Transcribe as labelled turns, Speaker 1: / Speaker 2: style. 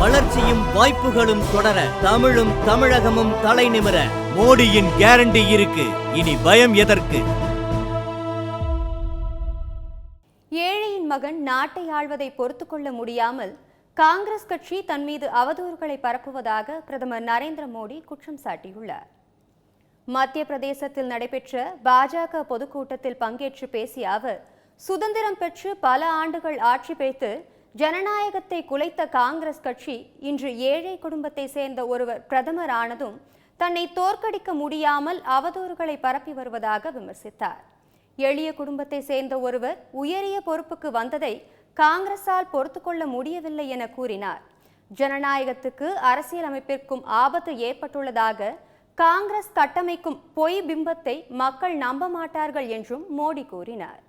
Speaker 1: வளர்ச்சியும் வாய்ப்புகளும் தொடர தமிழும் தமிழகமும் தலை நிமிர மோடியின் கேரண்டி இருக்கு. இனி பயம் எதற்கு?
Speaker 2: ஏழையின் மகன் நாட்டை ஆள்வதை பொறுத்துக்கொள்ள முடியாமல் காங்கிரஸ் கட்சி தன் மீது அவதூறுகளை பரப்புவதாக பிரதமர் நரேந்திர மோடி குற்றம் சாட்டியுள்ளார். மத்திய பிரதேசத்தில் நடைபெற்ற பாஜக பொதுக்கூட்டத்தில் பங்கேற்று பேசிய அவர் சுதந்திரம் பெற்று பல ஆண்டுகள் ஆட்சி வைத்து ஜனநாயகத்தை குலைத்த காங்கிரஸ் கட்சி இன்று ஏழை குடும்பத்தை சேர்ந்த ஒருவர் பிரதமர் ஆனதும் தன்னை தோற்கடிக்க முடியாமல் அவதூறுகளை பரப்பி வருவதாக விமர்சித்தார். எளிய குடும்பத்தை சேர்ந்த ஒருவர் உயரிய பொறுப்புக்கு வந்ததை காங்கிரஸால் பொறுத்துக்கொள்ள முடியவில்லை என கூறினார். ஜனநாயகத்துக்கு அரசியலமைப்பிற்கும் ஆபத்து ஏற்பட்டுள்ளதாக காங்கிரஸ் கட்டமைக்கும் பொய் பிம்பத்தை மக்கள் நம்ப மாட்டார்கள் என்றும் மோடி கூறினார்.